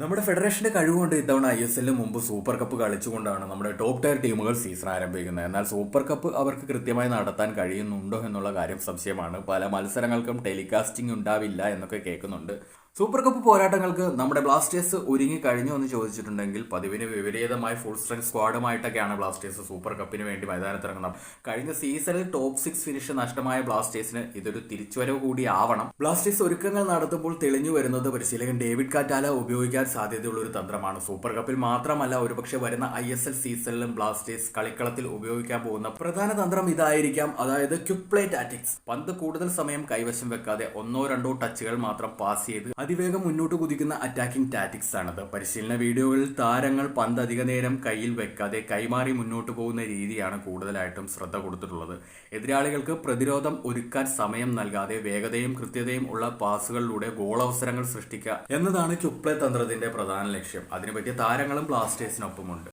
നമ്മുടെ ഫെഡറേഷന്റെ കഴിവുകൊണ്ട് ഇത്തവണ ഐ എസ് എല്ലിന് മുമ്പ് സൂപ്പർ കപ്പ് കളിച്ചുകൊണ്ടാണ് നമ്മുടെ ടോപ്പ് ടയർ ടീമുകൾ സീസൺ ആരംഭിക്കുന്നത്. എന്നാൽ സൂപ്പർ കപ്പ് അവർക്ക് കൃത്യമായി നടത്താൻ കഴിയുന്നുണ്ടോ എന്നുള്ള കാര്യം സംശയമാണ്. പല മത്സരങ്ങൾക്കും ടെലികാസ്റ്റിംഗ് ഉണ്ടാവില്ല എന്നൊക്കെ കേൾക്കുന്നുണ്ട്. സൂപ്പർ കപ്പ് പോരാട്ടങ്ങൾക്ക് നമ്മുടെ ബ്ലാസ്റ്റേഴ്സ് ഒരുങ്ങി കഴിഞ്ഞു എന്ന് ചോദിച്ചിട്ടുണ്ടെങ്കിൽ പതിവിന് വിപരീതമായി ഫുൾ സ്ട്രെങ്ത് സ്ക്വാഡുമായിട്ടൊക്കെയാണ് ബ്ലാസ്റ്റേഴ്സ് സൂപ്പർ കപ്പിന് വേണ്ടി മൈതാനത്തിറങ്ങുന്നത്. കഴിഞ്ഞ സീസണിൽ ടോപ്പ് സിക്സ് ഫിനിഷ് നഷ്ടമായ ബ്ലാസ്റ്റേഴ്സിന് ഇതൊരു തിരിച്ചുവരവ് കൂടി ആവണം. ബ്ലാസ്റ്റേഴ്സ് ഒരുക്കങ്ങൾ നടത്തുമ്പോൾ തെളിഞ്ഞു വരുന്നത് പരിശീലകൻ ഡേവിഡ് കാറ്റാല ഉപയോഗിക്കാൻ സാധ്യതയുള്ള ഒരു തന്ത്രമാണ്. സൂപ്പർ കപ്പിൽ മാത്രമല്ല ഒരുപക്ഷെ വരുന്ന ഐ എസ് എൽ സീസണിലും ബ്ലാസ്റ്റേഴ്സ് കളിക്കളത്തിൽ ഉപയോഗിക്കാൻ പോകുന്ന പ്രധാന തന്ത്രം ഇതായിരിക്കാം. അതായത് ക്യുപ്ലേ പ്ലേ ടാറ്റിക്സ് പന്ത് കൂടുതൽ സമയം കൈവശം വെക്കാതെ ഒന്നോ രണ്ടോ ടച്ചുകൾ മാത്രം പാസ് ചെയ്ത് അതിവേഗം മുന്നോട്ട് കുതിക്കുന്ന അറ്റാക്കിംഗ് ടാറ്റിക്സ് ആണത്. പരിശീലന വീഡിയോകളിൽ താരങ്ങൾ പന്ത് അധിക നേരം കയ്യിൽ വെക്കാതെ കൈമാറി മുന്നോട്ട് പോകുന്ന രീതിയാണ് കൂടുതലായിട്ടും ശ്രദ്ധ കൊടുത്തിട്ടുള്ളത്. എതിരാളികൾക്ക് പ്രതിരോധം ഒരുക്കാൻ സമയം നൽകാതെ വേഗതയും കൃത്യതയും ഉള്ള പാസുകളിലൂടെ ഗോൾ അവസരങ്ങൾ സൃഷ്ടിക്കുക എന്നതാണ് ചുപ്ലെ തന്ത്രത്തിന്റെ പ്രധാന ലക്ഷ്യം. അതിനുപറ്റിയ താരങ്ങളും ബ്ലാസ്റ്റേഴ്സിനൊപ്പമുണ്ട്